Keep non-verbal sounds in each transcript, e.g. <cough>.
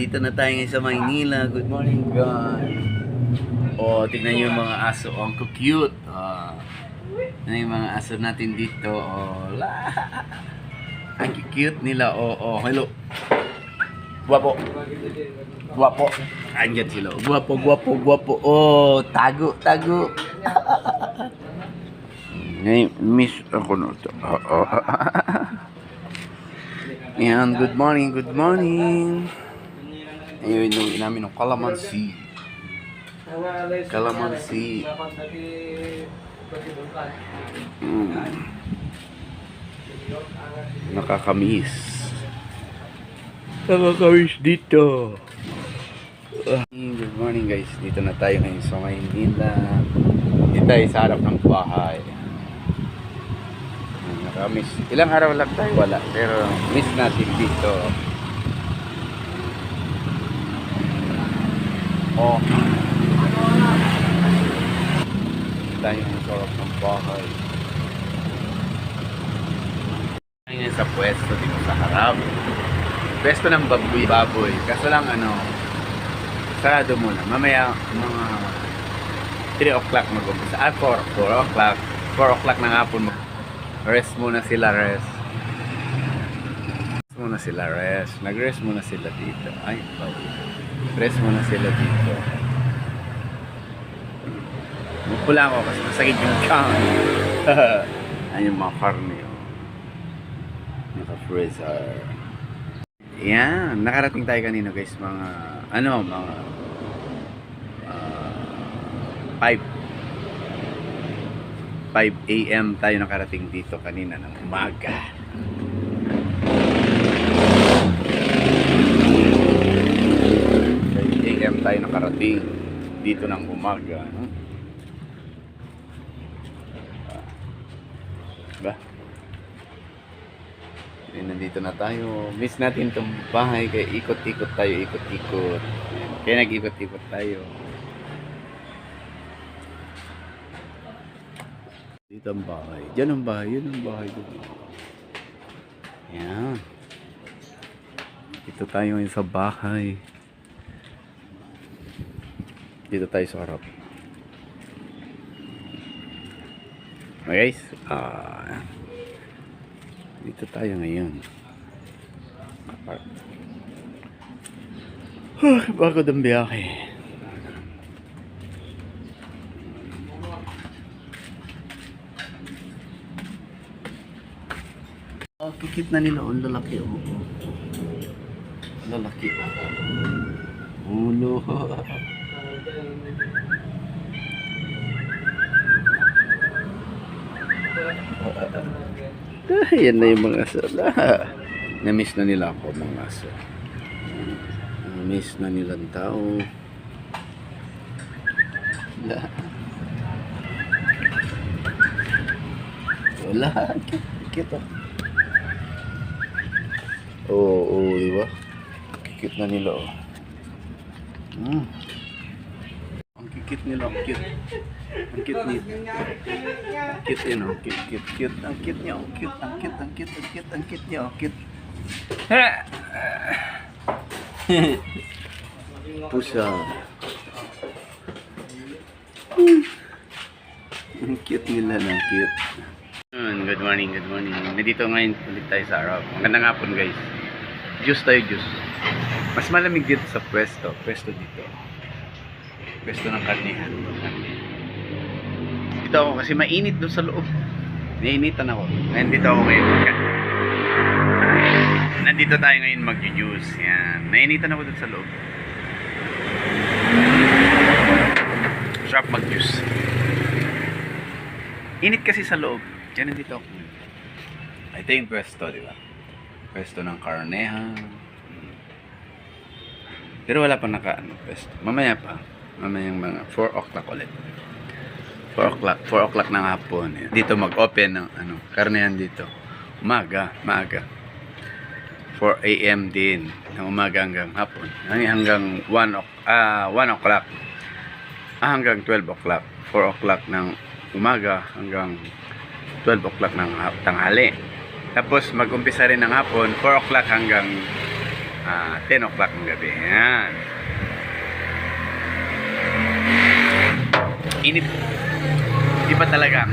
Nandito na tayo ngayon sa Maynila. Good morning, God. Oh, tignan niyo yung mga aso. Oh, ang cute. Oh. Ano yung mga aso natin dito? Oh, la. Ang cute nila. Oh, oh, hello. Guwapo. Guwapo. Andyan sila. Guwapo, guwapo, guwapo. Oh, tago, tago. <laughs> Ngayon, miss ako na ito. Oh, oh. <laughs> Yan, good morning, good morning. Ayun, inuwi namin ng calamansi. Calamansi. Mm. Nakakamiss. Nakakamiss dito. Ah. Good morning guys. Dito na tayo ngayon sa Maynila. Dito tayo sa harap ng bahay. Nakamiss. Ilang araw lang tayo wala. Pero miss natin dito. Oh. Tayo sa harap ng bahay. Ngayon sa pwesto dito sa harap. Pwesto ng baboy baboy. Kaso lang ano, sarado muna. Mamaya mga 3 o'clock mag-umpisa. Ah, 4, 4 o'clock. 4 o'clock ng hapon Rest muna sila, rest. Rest muna sila, rest. Nag-rest muna sila dito. Ay, bawi. Rest muna sila dito. Mupula ako kasi masakit yung chan. <laughs> Ayun mga karne. oh. Naka-freezer. Yan, nakarating tayo kanina guys, mga, ano, mga, uh, 5 5 a.m. tayo nakarating dito kanina ng umaga. 5 a.m. tayo nakarating dito ng umaga. No? Ba? Eh, nandito na tayo. Miss natin itong bahay kaya ikot-ikot tayo, ikot-ikot. Kaya nag-ikot-ikot tayo. Dito ang bahay. Diyan ang bahay. Yun ang bahay doon. Yan. Dito tayo ngayon sa bahay. Dito tayo sa harap. Okay guys. Ah, dito tayo ngayon. Apart. <sighs> Huh, bago ang biyahe. Oh, kikit na nila. Ang lalaki. Oh. Lalaki. Oh. Ulo. <laughs> Ah, yan na yung mga aso. <laughs> Ah, Na-miss na nila ako mga aso. Na-miss na nilang tao. Wala. Wala. <laughs> Kikit oh. Oo, oo, di ba? Kikit na nila, oh. Mm. Ang kikit nila, ang cute. Ang cute nila. Ang cute yun, oh. Cute, cute, cute. Ang cute niya, ang cute, ang cute, ang cute, ang cute, ang cute niya, ang cute. <laughs> Pusa. Ang cute nila, ang cute. Good morning, good morning. Nandito ngayon ulit tayo sa harap. Magandang hapon guys. Juice tayo, juice. Mas malamig dito sa pwesto. Pwesto dito. Pwesto ng karnihan. Dito ako kasi mainit doon sa loob. Nainitan ako. Ngayon dito ako ngayon. Nandito tayo ngayon mag-juice. Yan. Nainitan ako doon sa loob. Sarap mag-juice. Init kasi sa loob. Kaya nandito ako. Ito yung pwesto, di ba? Pwesto ng karnehan. Pero wala pa naka ano, pwesto. Mamaya pa. Mamaya yung mga 4 o'clock ulit. 4 o'clock. 4 o'clock ng hapon. Dito mag-open ng ano, karnehan dito. Umaga. Maaga. 4 a.m. din. Ng umaga hanggang hapon. Hanggang 1 o'clock. Ah, 1 o'clock. Ah, hanggang 12 o'clock. 4 o'clock ng umaga hanggang 12 o'clock ng tanghali. Tapos mag-umpisa rin ng hapon, 4 o'clock hanggang Ah, 10 o'clock ng gabi. Yan. Init. Di pa talaga.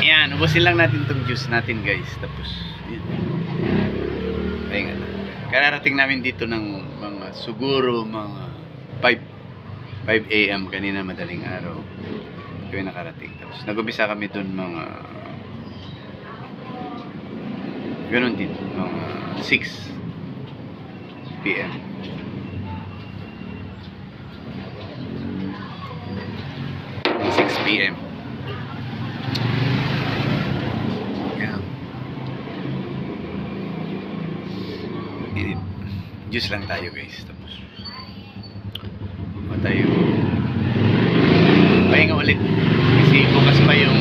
Yan, ubusin lang natin tong juice natin guys. Tapos, yun. Ayun. Kararating namin dito ng mga siguro mga 5 5 a.m. kanina madaling araw. Kami nakarating. Tapos nag-umpisa kami dun mga ganun din. Mga 6 p.m. Six p.m. Yeah. Juice lang tayo guys. Tapos tayo pahinga ulit. Kasi bukas pa yung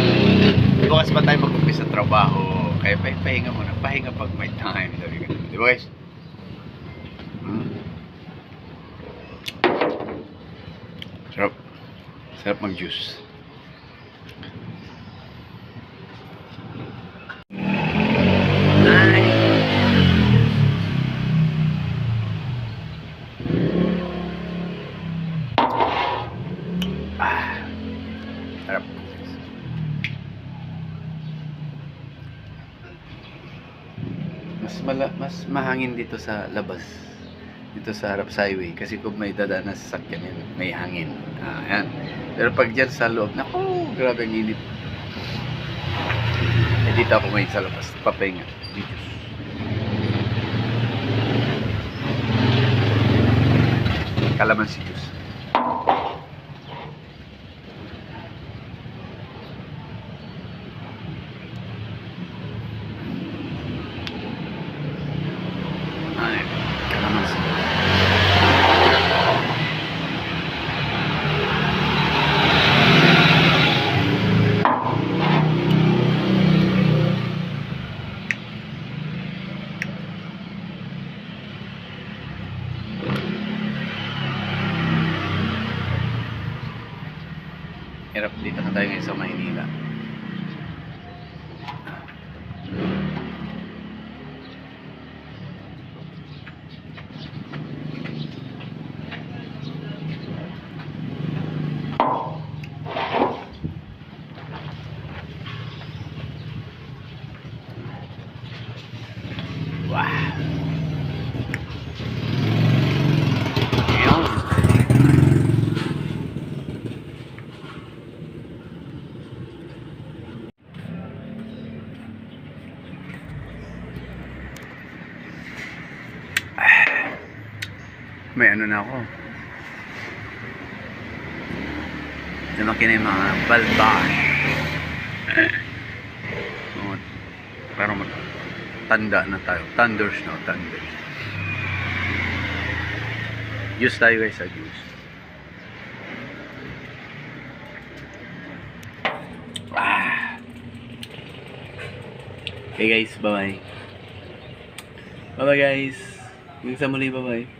bukas pa tayo mag-umpisa sa trabaho. Kaya pa- pahinga muna. Pahinga pag may time. Sabi ko. Di ba guys? Hmm. Sarap. Sarap mag-juice. Mas mala, mas mahangin dito sa labas. Dito sa harap sa highway kasi kung may dadaan na sasakyan yan, may hangin. Ah, yan. Pero pag dyan sa loob, naku, grabe ang init. Eh, dito ako ngayon sa labas, papahinga. Videos. Kalamansi juice. Kalamansi. Hirap dito na tayo ngayon sa Maynila. Wow. Ayun. May ano na ako. Lumaki na yung mga parang mag, tanda na tayo. Thunders na, thunders. Juice tayo guys, sa juice. Ah. Okay guys, bye-bye. Bye-bye guys. Hanggang sa muli, bye-bye.